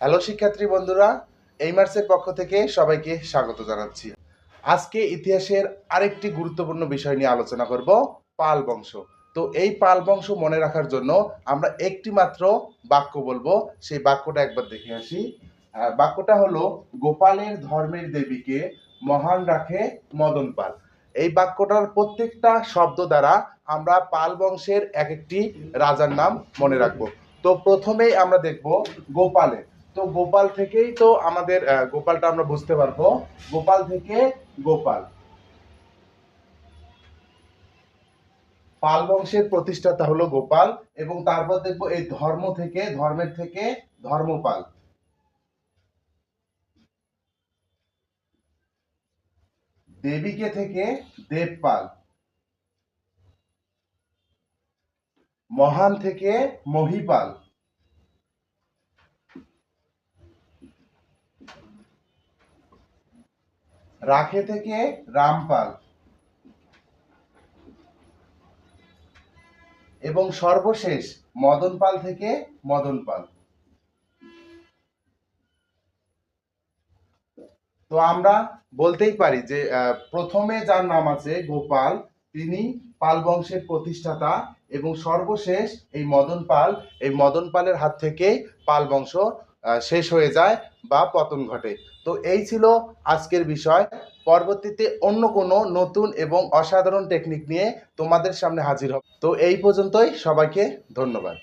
Hello শিক্ষার্থী বন্ধুরা এইমার্সের পক্ষ থেকে সবাইকে স্বাগত জানাচ্ছি। আজকে ইতিহাসের আরেকটি গুরুত্বপূর্ণ বিষয় নিয়ে আলোচনা করব, পাল বংশ। তো এই পাল বংশ মনে রাখার জন্য আমরা একটি মাত্র বাক্য বলব, সেই বাক্যটা একবার দেখে আসি। বাক্যটা হলো, গোপালের ধর্মের দেবীকে মহান রাখে মদন পাল। এই বাক্যটার প্রত্যেকটা শব্দ দ্বারা আমরা পাল বংশের এক একটি রাজার নাম মনে রাখব। তো প্রথমেই আমরা দেখব গোপালের। তো গোপাল থেকেই তো আমাদের গোপালটা আমরা বুঝতে পারব। গোপাল থেকে গোপাল। পাল বংশের প্রতিষ্ঠাতা হলো গোপাল এবং তারপর দেখব এই ধর্ম থেকে, ধর্মের থেকে ধর্মপাল। দেবীকে থেকে দেবপাল। মহান থেকে মহিপাল। রাখে থেকে রামপাল। এবং সর্বশেষ মদনপাল থেকে মদনপাল। তো আমরা বলতেই পারি যে প্রথমে যার নাম আছে গোপাল, তিনি পাল বংশের প্রতিষ্ঠাতা এবং সর্বশেষ এই মদন পাল এই মদন পালের হাত থেকেই পাল বংশ শেষ হয়ে যায় বা পতন ঘটে। তো এই ছিল আজকের বিষয়। পরবর্তীতে অন্য কোনো নতুন এবং অসাধারণ টেকনিক নিয়ে তোমাদের সামনে হাজির হব। তো এই পর্যন্তই। সবাইকে ধন্যবাদ।